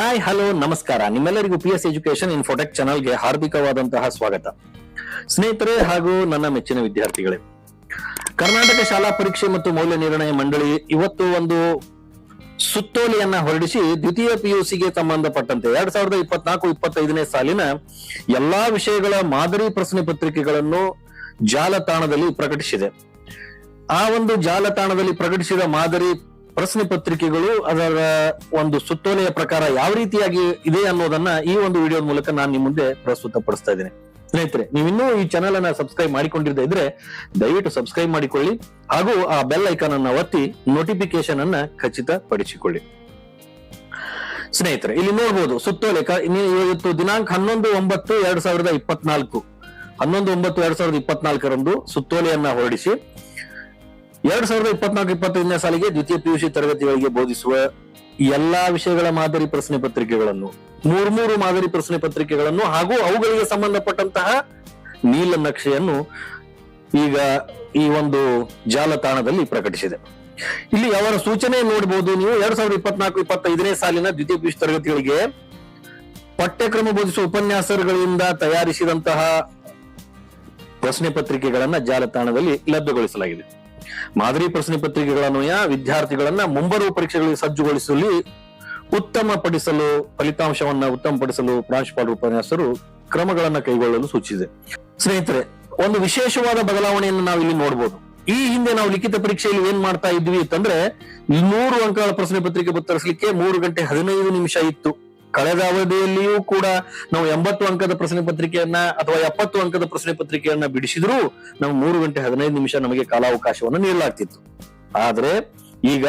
Hi hello ನಮಸ್ಕಾರ. ನಿಮ್ಮೆಲ್ಲರಿಗೂ P S education Infotech ಚಾನಲ್ಗೆ ಹಾರ್ದಿಕವಾದಂತಹ ಸ್ವಾಗತ. ಸ್ನೇಹಿತರೆ ಹಾಗೂ ನನ್ನ ಮೆಚ್ಚಿನ ವಿದ್ಯಾರ್ಥಿಗಳೇ, ಕರ್ನಾಟಕ ಶಾಲಾ ಪರೀಕ್ಷೆ ಮತ್ತು ಮೌಲ್ಯ ನಿರ್ಣಯ ಮಂಡಳಿ ಇವತ್ತು ಒಂದು ಸುತ್ತೋಲೆಯನ್ನ ಹೊರಡಿಸಿ ದ್ವಿತೀಯ ಪಿಯುಸಿಗೆ ಸಂಬಂಧಪಟ್ಟಂತೆ ಎರಡ್ ಸಾವಿರದ ಇಪ್ಪತ್ನಾಲ್ಕು, ಇಪ್ಪತ್ತೈದನೇ ಸಾಲಿನ ಎಲ್ಲಾ ವಿಷಯಗಳ ಮಾದರಿ ಪ್ರಶ್ನೆ ಪತ್ರಿಕೆಗಳನ್ನು ಜಾಲತಾಣದಲ್ಲಿ ಪ್ರಕಟಿಸಿದೆ. ಆ ಒಂದು ಜಾಲತಾಣದಲ್ಲಿ ಪ್ರಕಟಿಸಿದ ಮಾದರಿ ಪ್ರಶ್ನೆ ಪತ್ರಿಕೆಗಳು ಅದರ ಒಂದು ಸುತ್ತೋಲೆಯ ಪ್ರಕಾರ ಯಾವ ರೀತಿಯಾಗಿ ಇದೆ ಅನ್ನೋದನ್ನ ಈ ಒಂದು ವಿಡಿಯೋದ ಮೂಲಕ ನಾನು ನಿಮ್ಮ ಮುಂದೆ ಪ್ರಸ್ತುತಪಡಿಸ್ತಾ ಇದ್ದೇನೆ. ಸ್ನೇಹಿತರೆ ನೀವಿನ್ನೂ ಈ ಚಾನೆಲ್ ಅನ್ನ ಸಬ್ಸ್ಕ್ರೈಬ್ ಮಾಡಿಕೊಂಡಿದ್ದೆ ಇದ್ರೆ ದಯವಿಟ್ಟು ಸಬ್ಸ್ಕ್ರೈಬ್ ಮಾಡಿಕೊಳ್ಳಿ ಹಾಗೂ ಆ ಬೆಲ್ ಐಕಾನ್ ಅನ್ನ ಒತ್ತಿ ನೋಟಿಫಿಕೇಶನ್ ಅನ್ನ ಖಚಿತಪಡಿಸಿಕೊಳ್ಳಿ. ಸ್ನೇಹಿತರೆ, ಇಲ್ಲಿ ನೋಡ್ಬೋದು ಸುತ್ತೋಲೆ ಇವತ್ತು ದಿನಾಂಕ ಹನ್ನೊಂದು ಒಂಬತ್ತು ಎರಡ್ ಸಾವಿರದ ಇಪ್ಪತ್ನಾಲ್ಕು. ಹನ್ನೊಂದು ಒಂಬತ್ತು ಎರಡ್ ಸಾವಿರದ ಇಪ್ಪತ್ನಾಲ್ಕರಂದು ಸುತ್ತೋಲೆಯನ್ನ ಹೊರಡಿಸಿ ಎರಡ್ ಸಾವಿರದ ಇಪ್ಪತ್ನಾಲ್ಕು, ಇಪ್ಪತ್ತೈದನೇ ಸಾಲಿಗೆ ದ್ವಿತೀಯ ಪಿಯುಸಿ ತರಗತಿಗಳಿಗೆ ಬೋಧಿಸುವ ಎಲ್ಲಾ ವಿಷಯಗಳ ಮಾದರಿ ಪ್ರಶ್ನೆ ಪತ್ರಿಕೆಗಳನ್ನು ಮೂರ್ ಮೂರು ಮಾದರಿ ಪ್ರಶ್ನೆ ಪತ್ರಿಕೆಗಳನ್ನು ಹಾಗೂ ಅವುಗಳಿಗೆ ಸಂಬಂಧಪಟ್ಟಂತಹ ನೀಲ ನಕ್ಷೆಯನ್ನು ಈಗ ಈ ಒಂದು ಜಾಲತಾಣದಲ್ಲಿ ಪ್ರಕಟಿಸಿದೆ. ಇಲ್ಲಿ ಅವರ ಸೂಚನೆ ನೋಡಬಹುದು ನೀವು? ಎರಡ್ ಸಾವಿರದ ಇಪ್ಪತ್ನಾಲ್ಕು, ಇಪ್ಪತ್ತೈದನೇ ಸಾಲಿನ ದ್ವಿತೀಯ ಪಿಯುಸಿ ತರಗತಿಗಳಿಗೆ ಪಠ್ಯಕ್ರಮ ಬೋಧಿಸುವ ಉಪನ್ಯಾಸಗಳಿಂದ ತಯಾರಿಸಿದಂತಹ ಪ್ರಶ್ನೆ ಪತ್ರಿಕೆಗಳನ್ನ ಜಾಲತಾಣದಲ್ಲಿ ಲಭ್ಯಗೊಳಿಸಲಾಗಿದೆ. ಮಾದರಿ ಪ್ರಶ್ನೆ ಪತ್ರಿಕೆಗಳ ಅನ್ವಯ, ವಿದ್ಯಾರ್ಥಿಗಳನ್ನ ಮುಂಬರುವ ಪರೀಕ್ಷೆಗಳಿಗೆ ಸಜ್ಜುಗೊಳಿಸಲು, ಉತ್ತಮಪಡಿಸಲು, ಫಲಿತಾಂಶವನ್ನ ಉತ್ತಮಪಡಿಸಲು ಪ್ರಾಂಶುಪಾಲರು ಉಪನ್ಯಾಸರು ಕ್ರಮಗಳನ್ನ ಕೈಗೊಳ್ಳಲು ಸೂಚಿಸಿದೆ. ಸ್ನೇಹಿತರೆ, ಒಂದು ವಿಶೇಷವಾದ ಬದಲಾವಣೆಯನ್ನು ನಾವು ಇಲ್ಲಿ ನೋಡಬಹುದು ಈ ಹಿಂದೆ ನಾವು ಲಿಖಿತ ಪರೀಕ್ಷೆಯಲ್ಲಿ ಏನ್ ಮಾಡ್ತಾ ಇದ್ವಿ ಅಂತಂದ್ರೆ ನೂರು ಅಂಕಗಳ ಪ್ರಶ್ನೆ ಪತ್ರಿಕೆ ಉತ್ತರಿಸಲಿಕ್ಕೆ ಮೂರು ಗಂಟೆ ಹದಿನೈದು ನಿಮಿಷ ಇತ್ತು. ಕಳೆದ ಅವಧಿಯಲ್ಲಿಯೂ ಕೂಡ ನಾವು ಎಂಬತ್ತು ಅಂಕದ ಪ್ರಶ್ನೆ ಪತ್ರಿಕೆಯನ್ನ ಅಥವಾ ಎಪ್ಪತ್ತು ಅಂಕದ ಪ್ರಶ್ನೆ ಪತ್ರಿಕೆಯನ್ನ ಬಿಡಿಸಿದ್ರು ನಾವು ಮೂರು ಗಂಟೆ ಹದಿನೈದು ನಿಮಿಷ ನಮಗೆ ಕಾಲಾವಕಾಶವನ್ನು ನೀಡಲಾಗ್ತಿತ್ತು. ಆದ್ರೆ ಈಗ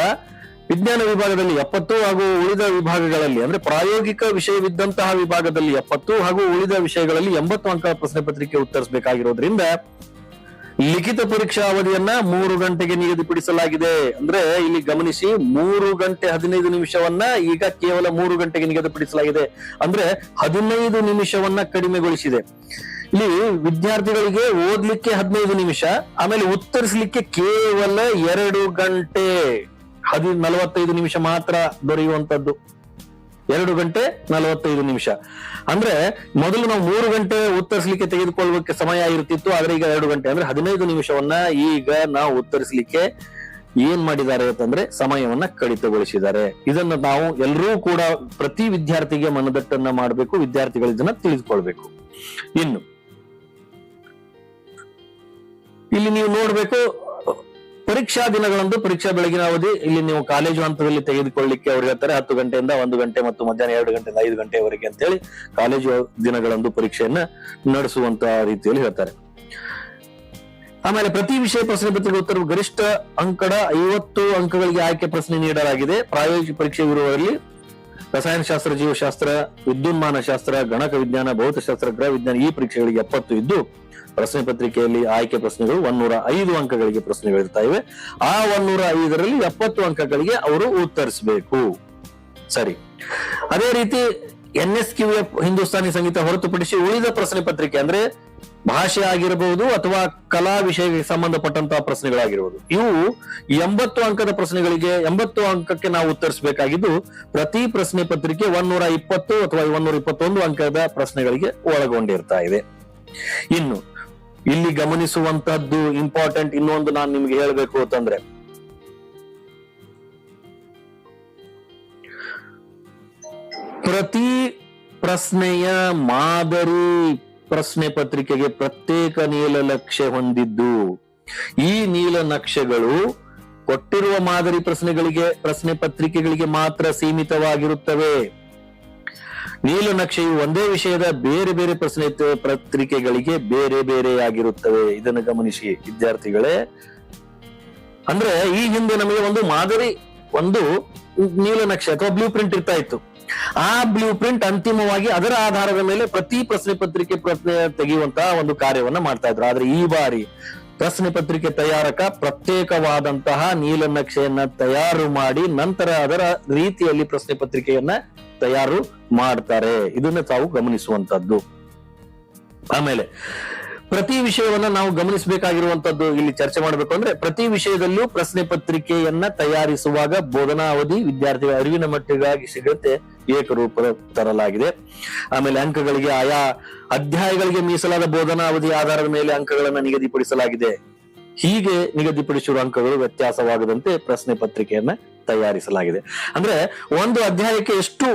ವಿಜ್ಞಾನ ವಿಭಾಗದಲ್ಲಿ ಎಪ್ಪತ್ತು ಹಾಗೂ ಉಳಿದ ವಿಭಾಗಗಳಲ್ಲಿ, ಅಂದ್ರೆ ಪ್ರಾಯೋಗಿಕ ವಿಷಯವಿದ್ದಂತಹ ವಿಭಾಗದಲ್ಲಿ ಎಪ್ಪತ್ತು ಹಾಗೂ ಉಳಿದ ವಿಷಯಗಳಲ್ಲಿ ಎಂಬತ್ತು ಅಂಕ ಪ್ರಶ್ನೆ ಪತ್ರಿಕೆ ಉತ್ತರಿಸಬೇಕಾಗಿರೋದ್ರಿಂದ ಲಿಖಿತ ಪರೀಕ್ಷಾ ಅವಧಿಯನ್ನ ಮೂರು ಗಂಟೆಗೆ ನಿಗದಿಪಡಿಸಲಾಗಿದೆ. ಅಂದ್ರೆ ಇಲ್ಲಿ ಗಮನಿಸಿ ಮೂರು ಗಂಟೆ ಹದಿನೈದು ನಿಮಿಷವನ್ನ ಈಗ ಕೇವಲ ಮೂರು ಗಂಟೆಗೆ ನಿಗದಿಪಡಿಸಲಾಗಿದೆ. ಅಂದ್ರೆ ಹದಿನೈದು ನಿಮಿಷವನ್ನ ಕಡಿಮೆಗೊಳಿಸಿದೆ. ಇಲ್ಲಿ ವಿದ್ಯಾರ್ಥಿಗಳಿಗೆ ಓದ್ಲಿಕ್ಕೆ ಹದಿನೈದು ನಿಮಿಷ, ಆಮೇಲೆ ಉತ್ತರಿಸಲಿಕ್ಕೆ ಕೇವಲ ಎರಡು ಗಂಟೆ ಹದಿ ನಲವತ್ತೈದು ನಿಮಿಷ ಮಾತ್ರ ದೊರೆಯುವಂತದ್ದು ಎರಡು ಗಂಟೆ ನಲವತ್ತೈದು ನಿಮಿಷ. ಅಂದ್ರೆ ಮೊದಲು ನಾವು ಮೂರು ಗಂಟೆ ಉತ್ತರಿಸಲಿಕ್ಕೆ ತೆಗೆದುಕೊಳ್ಳುವಕ್ಕೆ ಸಮಯ ಇರ್ತಿತ್ತು ಆದ್ರೆ ಈಗ ಎರಡು ಗಂಟೆ, ಅಂದ್ರೆ ಹದಿನೈದು ನಿಮಿಷವನ್ನ ಈಗ ನಾವು ಉತ್ತರಿಸಲಿಕ್ಕೆ ಏನ್ ಮಾಡಿದ್ದಾರೆ ಅಂತಂದ್ರೆ ಸಮಯವನ್ನ ಕಡಿತಗೊಳಿಸಿದ್ದಾರೆ. ಇದನ್ನ ನಾವು ಎಲ್ಲರೂ ಕೂಡ ಪ್ರತಿ ವಿದ್ಯಾರ್ಥಿಗೆ ಮನದಟ್ಟನ್ನ ಮಾಡಬೇಕು, ವಿದ್ಯಾರ್ಥಿಗಳು ಇದನ್ನ ತಿಳಿದುಕೊಳ್ಬೇಕು. ಇನ್ನು, ಇಲ್ಲಿ ನೀವು ನೋಡ್ಬೇಕು ಪರೀಕ್ಷಾ ದಿನಗಳಂದು ಪರೀಕ್ಷಾ ಬೆಳಗಿನ ಅವಧಿ. ಇಲ್ಲಿ ನೀವು ಕಾಲೇಜು ಹಂತದಲ್ಲಿ ತೆಗೆದುಕೊಳ್ಳಿಕ್ಕೆ ಅವ್ರು ಹೇಳ್ತಾರೆ ಹತ್ತು ಗಂಟೆಯಿಂದ ಒಂದು ಗಂಟೆ ಮತ್ತು ಮಧ್ಯಾಹ್ನ ಎರಡು ಗಂಟೆಯಿಂದ ಐದು ಗಂಟೆವರೆಗೆ ಅಂತ ಹೇಳಿ ಕಾಲೇಜು ದಿನಗಳಂದು ಪರೀಕ್ಷೆಯನ್ನ ನಡೆಸುವಂತ ರೀತಿಯಲ್ಲಿ ಹೇಳ್ತಾರೆ. ಆಮೇಲೆ ಪ್ರತಿ ವಿಷಯ ಪ್ರಶ್ನೆ ಪತ್ರಿಕೆ ಉತ್ತರ ಗರಿಷ್ಠ ಅಂಕಡ ಐವತ್ತು ಅಂಕಗಳಿಗೆ ಆಯ್ಕೆ ಪ್ರಶ್ನೆ ನೀಡಲಾಗಿದೆ. ಪ್ರಾಯೋಗಿಕ ಪರೀಕ್ಷೆ ಇರುವವರಲ್ಲಿ ರಸಾಯನಶಾಸ್ತ್ರ, ಜೀವಶಾಸ್ತ್ರ, ವಿದ್ಯುನ್ಮಾನ ಶಾಸ್ತ್ರ, ಗಣಕ ವಿಜ್ಞಾನ, ಭೌತಶಾಸ್ತ್ರ ಗೃಹ ವಿಜ್ಞಾನ ಈ ಪರೀಕ್ಷೆಗಳಿಗೆ ಎಪ್ಪತ್ತು ಇದ್ದು, ಪ್ರಶ್ನೆ ಪತ್ರಿಕೆಯಲ್ಲಿ ಆಯ್ಕೆ ಪ್ರಶ್ನೆಗಳು ಒಂದೂರ ಐದು ಅಂಕಗಳಿಗೆ ಪ್ರಶ್ನೆಗಳಿರ್ತಾ ಇವೆ. ಆ ಒನ್ನೂರ ಐದರಲ್ಲಿ ಎಪ್ಪತ್ತು ಅಂಕಗಳಿಗೆ ಅವರು ಉತ್ತರಿಸಬೇಕು. ಸರಿ. ಅದೇ ರೀತಿ N S Q F Hindustani ಸಂಗೀತ ಹೊರತುಪಡಿಸಿ ಉಳಿದ ಪ್ರಶ್ನೆ ಪತ್ರಿಕೆ ಅಂದ್ರೆ ಭಾಷೆ ಆಗಿರಬಹುದು ಅಥವಾ ಕಲಾ ವಿಷಯಕ್ಕೆ ಸಂಬಂಧಪಟ್ಟಂತಹ ಪ್ರಶ್ನೆಗಳಾಗಿರಬಹುದು ಇವು ಎಂಬತ್ತು ಅಂಕದ ಪ್ರಶ್ನೆಗಳಿಗೆ ಎಂಬತ್ತು ಅಂಕಕ್ಕೆ ನಾವು ಉತ್ತರಿಸಬೇಕಾಗಿದ್ದು, ಪ್ರತಿ ಪ್ರಶ್ನೆ ಪತ್ರಿಕೆ ಒಂದೂರ ಇಪ್ಪತ್ತು ಅಥವಾ ಒಂದೂರ ಇಪ್ಪತ್ತೊಂದು ಅಂಕದ ಪ್ರಶ್ನೆಗಳಿಗೆ ಒಳಗೊಂಡಿರ್ತಾ ಇದೆ. ಇನ್ನು, ಇಲ್ಲಿ ಗಮನಿಸುವಂತದ್ದು ಇಂಪಾರ್ಟೆಂಟ್ ಇನ್ನೊಂದು ನಾನು ನಿಮ್ಗೆ ಹೇಳಬೇಕು ಅಂತಂದ್ರೆ, ಪ್ರತಿ ಪ್ರಶ್ನೆಯ ಮಾದರಿ ಪ್ರಶ್ನೆ ಪತ್ರಿಕೆಗೆ ಪ್ರತ್ಯೇಕ ನೀಲನಕ್ಷೆ ಹೊಂದಿದ್ದು, ಈ ನೀಲ ನಕ್ಷೆಗಳು ಕೊಟ್ಟಿರುವ ಮಾದರಿ ಪ್ರಶ್ನೆಗಳಿಗೆ, ಪ್ರಶ್ನೆ ಪತ್ರಿಕೆಗಳಿಗೆ ಮಾತ್ರ ಸೀಮಿತವಾಗಿರುತ್ತವೆ. ನೀಲನಕ್ಷೆಯು ಒಂದೇ ವಿಷಯದ ಬೇರೆ ಬೇರೆ ಪ್ರಶ್ನೆ ಪತ್ರಿಕೆಗಳಿಗೆ ಬೇರೆ ಬೇರೆ ಆಗಿರುತ್ತವೆ. ಇದನ್ನು ಗಮನಿಸಿ, ವಿದ್ಯಾರ್ಥಿಗಳೇ. ಅಂದ್ರೆ ಈ ಹಿಂದೆ ನಮಗೆ ಒಂದು ಮಾದರಿ ಒಂದು ನೀಲನಕ್ಷೆ ಅಥವಾ ಬ್ಲೂ ಪ್ರಿಂಟ್ ಇರ್ತಾ ಇತ್ತು. ಆ ಬ್ಲೂ ಪ್ರಿಂಟ್ ಅಂತಿಮವಾಗಿ ಅದರ ಆಧಾರದ ಮೇಲೆ ಪ್ರತಿ ಪ್ರಶ್ನೆ ಪತ್ರಿಕೆ ಪ್ರಶ್ನೆ ತೆಗೆಯುವಂತಹ ಒಂದು ಕಾರ್ಯವನ್ನ ಮಾಡ್ತಾ ಇದ್ರು. ಆದ್ರೆ ಈ ಬಾರಿ ಪ್ರಶ್ನೆ ಪತ್ರಿಕೆ ತಯಾರಕ ಪ್ರತ್ಯೇಕವಾದಂತಹ ನೀಲನಕ್ಷೆಯನ್ನ ತಯಾರು ಮಾಡಿ ನಂತರ ಅದರ ರೀತಿಯಲ್ಲಿ ಪ್ರಶ್ನೆ ಪತ್ರಿಕೆಯನ್ನ ತಯಾರು ಮಾಡ್ತಾರೆ. ಇದನ್ನ ತಾವು ಗಮನಿಸುವಂತದ್ದು. ಆಮೇಲೆ ಪ್ರತಿ ವಿಷಯವನ್ನ ನಾವು ಗಮನಿಸಬೇಕಾಗಿರುವಂತದ್ದು ಇಲ್ಲಿ ಚರ್ಚೆ ಮಾಡಬೇಕು ಅಂದ್ರೆ ಪ್ರತಿ ವಿಷಯದಲ್ಲೂ ಪ್ರಶ್ನೆ ಪತ್ರಿಕೆಯನ್ನ ತಯಾರಿಸುವಾಗ ಬೋಧನಾ ಅವಧಿ ವಿದ್ಯಾರ್ಥಿಗಳ ಅರಿವಿನ ಮಟ್ಟಿಗಾಗಿ ಸಿಗುತ್ತೆ ಏಕರೂಪ ತರಲಾಗಿದೆ. ಆಮೇಲೆ ಅಂಕಗಳಿಗೆ ಆಯಾ ಅಧ್ಯಾಯಗಳಿಗೆ ಮೀಸಲಾದ ಬೋಧನಾ ಅವಧಿ ಆಧಾರದ ಮೇಲೆ ಅಂಕಗಳನ್ನ ನಿಗದಿಪಡಿಸಲಾಗಿದೆ. ಹೀಗೆ ನಿಗದಿಪಡಿಸಿರುವ ಅಂಕಗಳು ವ್ಯತ್ಯಾಸವಾಗದಂತೆ ಪ್ರಶ್ನೆ ಪತ್ರಿಕೆಯನ್ನ ತಯಾರಿಸಲಾಗಿದೆ. ಅಂದ್ರೆ ಒಂದು ಅಧ್ಯಾಯಕ್ಕೆ ಎಷ್ಟು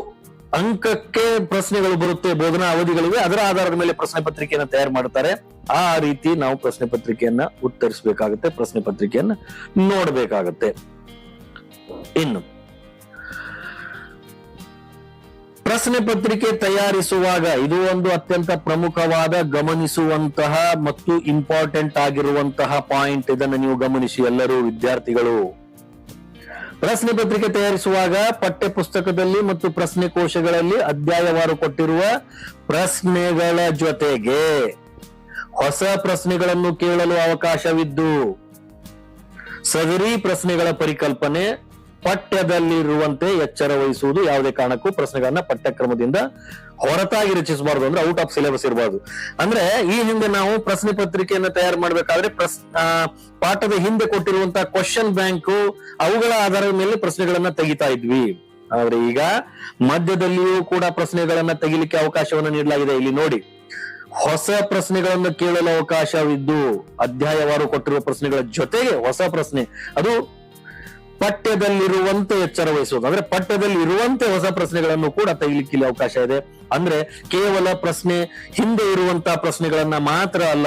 ಅಂಕಕ್ಕೆ ಪ್ರಶ್ನೆಗಳು ಬರುತ್ತೆ ಬೋಧನಾ ಅವಧಿಗಳಿವೆ ಅದರ ಆಧಾರದ ಮೇಲೆ ಪ್ರಶ್ನೆ ಪತ್ರಿಕೆಯನ್ನ ತಯಾರು ಮಾಡ್ತಾರೆ ಆ ರೀತಿ ನಾವು ಪ್ರಶ್ನೆ ಪತ್ರಿಕೆಯನ್ನ ಉತ್ತರಿಸಬೇಕಾಗುತ್ತೆ, ಪ್ರಶ್ನೆ ಪತ್ರಿಕೆಯನ್ನ ನೋಡ್ಬೇಕಾಗತ್ತೆ. ಇನ್ನು, ಪ್ರಶ್ನೆ ಪತ್ರಿಕೆ ತಯಾರಿಸುವಾಗ ಇದು ಒಂದು ಅತ್ಯಂತ ಪ್ರಮುಖವಾದ ಗಮನಿಸುವಂತಹ ಮತ್ತು ಇಂಪಾರ್ಟೆಂಟ್ ಆಗಿರುವಂತಹ ಪಾಯಿಂಟ್ ಇದನ್ನು ನೀವು ಗಮನಿಸಿ ಎಲ್ಲರೂ ವಿದ್ಯಾರ್ಥಿಗಳು. ಪ್ರಶ್ನೆ ಪತ್ರಿಕೆ ತಯಾರಿಸುವಾಗ ಪಠ್ಯ ಪುಸ್ತಕದಲ್ಲಿ ಮತ್ತು ಪ್ರಶ್ನೆ ಕೋಶಗಳಲ್ಲಿ ಅಧ್ಯಾಯವಾರು ಕೊಟ್ಟಿರುವ ಪ್ರಶ್ನೆಗಳ ಜೊತೆಗೆ ಹೊಸ ಪ್ರಶ್ನೆಗಳನ್ನು ಕೇಳಲು ಅವಕಾಶವಿದ್ದು ಸದರಿ ಪ್ರಶ್ನೆಗಳ ಪರಿಕಲ್ಪನೆ ಪಠ್ಯದಲ್ಲಿರುವಂತೆ ಎಚ್ಚರ ವಹಿಸುವುದು ಯಾವುದೇ ಕಾರಣಕ್ಕೂ ಪ್ರಶ್ನೆಗಳನ್ನ ಪಠ್ಯಕ್ರಮದಿಂದ ಹೊರತಾಗಿ ರಚಿಸಬಾರದು ಅಂದ್ರೆ ಔಟ್ ಆಫ್ ಸಿಲೆಬಸ್ ಇರಬಾರ್ದು. ಅಂದ್ರೆ ಈ ಹಿಂದೆ ನಾವು ಪ್ರಶ್ನೆ ಪತ್ರಿಕೆಯನ್ನು ತಯಾರು ಮಾಡ್ಬೇಕಾದ್ರೆ ಪಾಠದ ಹಿಂದೆ ಕೊಟ್ಟಿರುವಂತಹ ಕ್ವಶನ್ ಬ್ಯಾಂಕು ಅವುಗಳ ಆಧಾರದ ಮೇಲೆ ಪ್ರಶ್ನೆಗಳನ್ನ ತೆಗಿತಾ ಇದ್ವಿ. ಆದ್ರೆ ಈಗ ಮಧ್ಯದಲ್ಲಿಯೂ ಕೂಡ ಪ್ರಶ್ನೆಗಳನ್ನ ತೆಗಿಲಿಕ್ಕೆ ಅವಕಾಶವನ್ನು ನೀಡಲಾಗಿದೆ. ಇಲ್ಲಿ ನೋಡಿ. ಹೊಸ ಪ್ರಶ್ನೆಗಳನ್ನು ಕೇಳಲು ಅವಕಾಶವಿದ್ದು ಅಧ್ಯಾಯವಾರು ಕೊಟ್ಟಿರುವ ಪ್ರಶ್ನೆಗಳ ಜೊತೆಗೆ ಹೊಸ ಪ್ರಶ್ನೆ. ಅದು ಪಠ್ಯದಲ್ಲಿರುವಂತೆ ಎಚ್ಚರ ವಹಿಸುವುದು ಅಂದ್ರೆ ಪಠ್ಯದಲ್ಲಿ ಇರುವಂತೆ ಹೊಸ ಪ್ರಶ್ನೆಗಳನ್ನು ಕೂಡ ತೆಗಿಲಿಕ್ಕೆ ಅವಕಾಶ ಇದೆ. ಅಂದ್ರೆ ಕೇವಲ ಪ್ರಶ್ನೆ ಹಿಂದೆ ಇರುವಂತಹ ಪ್ರಶ್ನೆಗಳನ್ನ ಮಾತ್ರ ಅಲ್ಲ,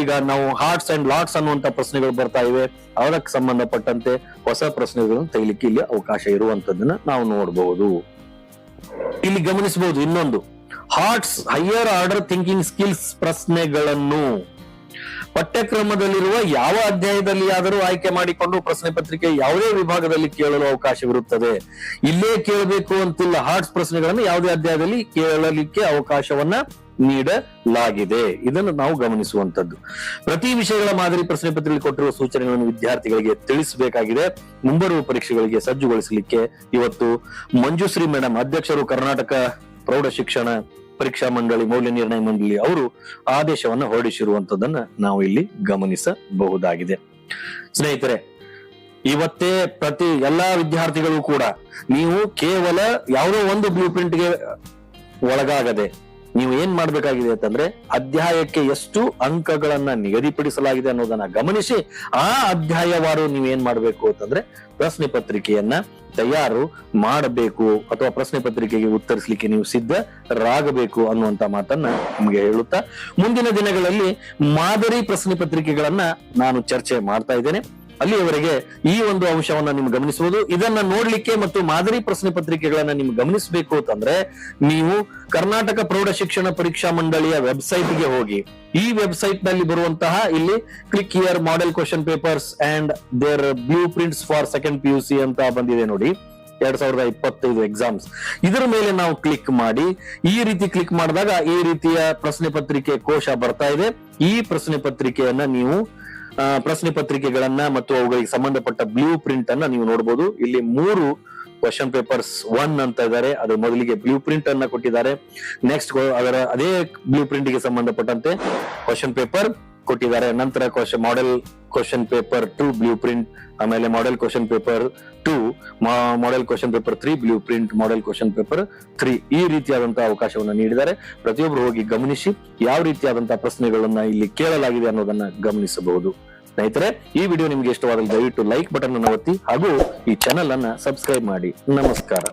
ಈಗ ನಾವು ಹಾರ್ಟ್ಸ್ ಅಂಡ್ ಲಾಟ್ಸ್ ಅನ್ನುವಂತ ಪ್ರಶ್ನೆಗಳು ಬರ್ತಾ ಇವೆ. ಅದಕ್ಕೆ ಸಂಬಂಧಪಟ್ಟಂತೆ ಹೊಸ ಪ್ರಶ್ನೆಗಳನ್ನು ತೆಗಿಲಿಕ್ಕೆ ಅವಕಾಶ ಇರುವಂತದನ್ನ ನಾವು ನೋಡಬಹುದು ಇಲ್ಲಿ ಗಮನಿಸಬಹುದು ಇನ್ನೊಂದು. HOTS higher order thinking skills ಪ್ರಶ್ನೆಗಳನ್ನು ಪಠ್ಯಕ್ರಮದಲ್ಲಿರುವ ಯಾವ ಅಧ್ಯಾಯದಲ್ಲಿ ಆದರೂ ಆಯ್ಕೆ ಮಾಡಿಕೊಂಡು ಪ್ರಶ್ನೆ ಪತ್ರಿಕೆ ಯಾವುದೇ ವಿಭಾಗದಲ್ಲಿ ಕೇಳಲು ಅವಕಾಶವಿರುತ್ತದೆ. ಇಲ್ಲೇ ಕೇಳಬೇಕು ಅಂತಿಲ್ಲ, ಹಾರ್ಟ್ಸ್ ಪ್ರಶ್ನೆಗಳನ್ನು ಯಾವುದೇ ಅಧ್ಯಾಯದಲ್ಲಿ ಕೇಳಲಿಕ್ಕೆ ಅವಕಾಶವನ್ನ ನೀಡಲಾಗಿದೆ. ಇದನ್ನು ನಾವು ಗಮನಿಸುವಂತದ್ದು ಪ್ರತಿ ವಿಷಯಗಳ ಮಾದರಿ ಪ್ರಶ್ನೆ ಪತ್ರಿಕೆ ಕೊಟ್ಟಿರುವ ಸೂಚನೆಗಳನ್ನು ವಿದ್ಯಾರ್ಥಿಗಳಿಗೆ ತಿಳಿಸಬೇಕಾಗಿದೆ. ಮುಂಬರುವ ಪರೀಕ್ಷೆಗಳಿಗೆ ಸಜ್ಜುಗೊಳಿಸಲಿಕ್ಕೆ ಇವತ್ತು ಮಂಜುಶ್ರೀ ಮೇಡಮ್ ಅಧ್ಯಕ್ಷರು ಕರ್ನಾಟಕ ಪ್ರೌಢ ಶಿಕ್ಷಣ, ಪರೀಕ್ಷಾ ಮಂಡಳಿ, ಮೌಲ್ಯ ನಿರ್ಣಯ ಮಂಡಳಿ ಅವರು ಆದೇಶವನ್ನ ಹೊರಡಿಸಿರುವಂತದನ್ನ ನಾವು ಇಲ್ಲಿ ಗಮನಿಸಬಹುದಾಗಿದೆ. ಸ್ನೇಹಿತರೆ, ಇವತ್ತೇ ಪ್ರತಿ ಎಲ್ಲಾ ವಿದ್ಯಾರ್ಥಿಗಳು ಕೂಡ ನೀವು ಕೇವಲ ಯಾವುದೋ ಒಂದು ಬ್ಲೂ ಪ್ರಿಂಟ್ಗೆ ಒಳಗಾಗದೆ ನೀವು ಏನ್ ಮಾಡ್ಬೇಕಾಗಿದೆ ಅಂತಂದ್ರೆ ಅಧ್ಯಾಯಕ್ಕೆ ಎಷ್ಟು ಅಂಕಗಳನ್ನ ನಿಗದಿಪಡಿಸಲಾಗಿದೆ ಅನ್ನೋದನ್ನ ಗಮನಿಸಿ ಆ ಅಧ್ಯಾಯವಾರು ನೀವು ಏನ್ ಮಾಡ್ಬೇಕು ಅಂತಂದ್ರೆ ಪ್ರಶ್ನೆ ಪತ್ರಿಕೆಯನ್ನ ತಯಾರು ಮಾಡಬೇಕು ಅಥವಾ ಪ್ರಶ್ನೆ ಪತ್ರಿಕೆಗೆ ಉತ್ತರಿಸಲಿಕ್ಕೆ ನೀವು ಸಿದ್ಧರಾಗಬೇಕು ಅನ್ನುವಂತ ಮಾತನ್ನ ನಿಮಗೆ ಹೇಳುತ್ತಾ ಮುಂದಿನ ದಿನಗಳಲ್ಲಿ ಮಾದರಿ ಪ್ರಶ್ನೆ ಪತ್ರಿಕೆಗಳನ್ನ ನಾನು ಚರ್ಚೆ ಮಾಡ್ತಾ ಇದ್ದೇನೆ. ಅಲ್ಲಿಯವರೆಗೆ ಈ ಒಂದು ಅಂಶವನ್ನ ನಿಮ್ಗೆ ಗಮನಿಸುವುದು ಇದನ್ನ ನೋಡ್ಲಿಕ್ಕೆ ಮತ್ತು ಮಾದರಿ ಪ್ರಶ್ನೆ ಪತ್ರಿಕೆಗಳನ್ನ ನಿಮ್ಗೆ ಗಮನಿಸಬೇಕು ಅಂತಂದ್ರೆ, ನೀವು ಕರ್ನಾಟಕ ಪ್ರೌಢ ಶಿಕ್ಷಣ ಪರೀಕ್ಷಾ ಮಂಡಳಿಯ ವೆಬ್ಸೈಟ್ಗೆ ಹೋಗಿ, ಈ ವೆಬ್ಸೈಟ್ನಲ್ಲಿ ಬರುವಂತಹ ಇಲ್ಲಿ click here model question papers and their blueprints for second P U C ಅಂತ ಬಂದಿದೆ ನೋಡಿ. ಎರಡ್ ಸಾವಿರದ ಇಪ್ಪತ್ತೈದು ಎಕ್ಸಾಮ್ಸ್ ಇದರ ಮೇಲೆ ನಾವು ಕ್ಲಿಕ್ ಮಾಡಿ, ಈ ರೀತಿ ಕ್ಲಿಕ್ ಮಾಡಿದಾಗ ಈ ರೀತಿಯ ಪ್ರಶ್ನೆ ಪತ್ರಿಕೆ ಕೋಶ ಬರ್ತಾ ಇದೆ. ಈ ಪ್ರಶ್ನೆ ಪತ್ರಿಕೆಯನ್ನ ನೀವು ಪ್ರಶ್ನೆ ಪತ್ರಿಕೆಗಳನ್ನ ಮತ್ತು ಅವುಗಳಿಗೆ ಸಂಬಂಧಪಟ್ಟ ಬ್ಲೂ ಪ್ರಿಂಟ್ ಅನ್ನ ನೀವು ನೋಡಬಹುದು ಇಲ್ಲಿ ಮೂರು ಕ್ವಶನ್ ಪೇಪರ್ಸ್ ಒನ್ ಅಂತ ಇದ್ದಾರೆ ಅದು ಮೊದಲಿಗೆ ಬ್ಲೂ ಪ್ರಿಂಟ್ ಅನ್ನ ಕೊಟ್ಟಿದ್ದಾರೆ. ನೆಕ್ಸ್ಟ್ ಅದರ, ಅದೇ ಬ್ಲೂ ಪ್ರಿಂಟ್ಗೆ ಸಂಬಂಧಪಟ್ಟಂತೆ ಕ್ವಶನ್ ಪೇಪರ್ ಕೊಟ್ಟಿದ್ದಾರೆ. ನಂತರ question model question paper two blueprint ಆಮೇಲೆ model question paper two model question paper three blueprint model question paper three ಈ ರೀತಿಯಾದಂತಹ ಅವಕಾಶವನ್ನ ನೀಡಿದ್ದಾರೆ. ಪ್ರತಿಯೊಬ್ಬರು ಹೋಗಿ ಗಮನಿಸಿ ಯಾವ ರೀತಿಯಾದಂತಹ ಪ್ರಶ್ನೆಗಳನ್ನ ಇಲ್ಲಿ ಕೇಳಲಾಗಿದೆ ಅನ್ನೋದನ್ನ ಗಮನಿಸಬಹುದು. ಸ್ನೇಹಿತರೆ, ಈ ವಿಡಿಯೋ ನಿಮ್ಗೆ ಇಷ್ಟವಾದ ದಯವಿಟ್ಟು ಲೈಕ್ ಬಟನ್ ಅನ್ನು ಒತ್ತಿ ಹಾಗೂ ಈ ಚಾನೆಲ್ ಅನ್ನ ಸಬ್ಸ್ಕ್ರೈಬ್ ಮಾಡಿ. ನಮಸ್ಕಾರ.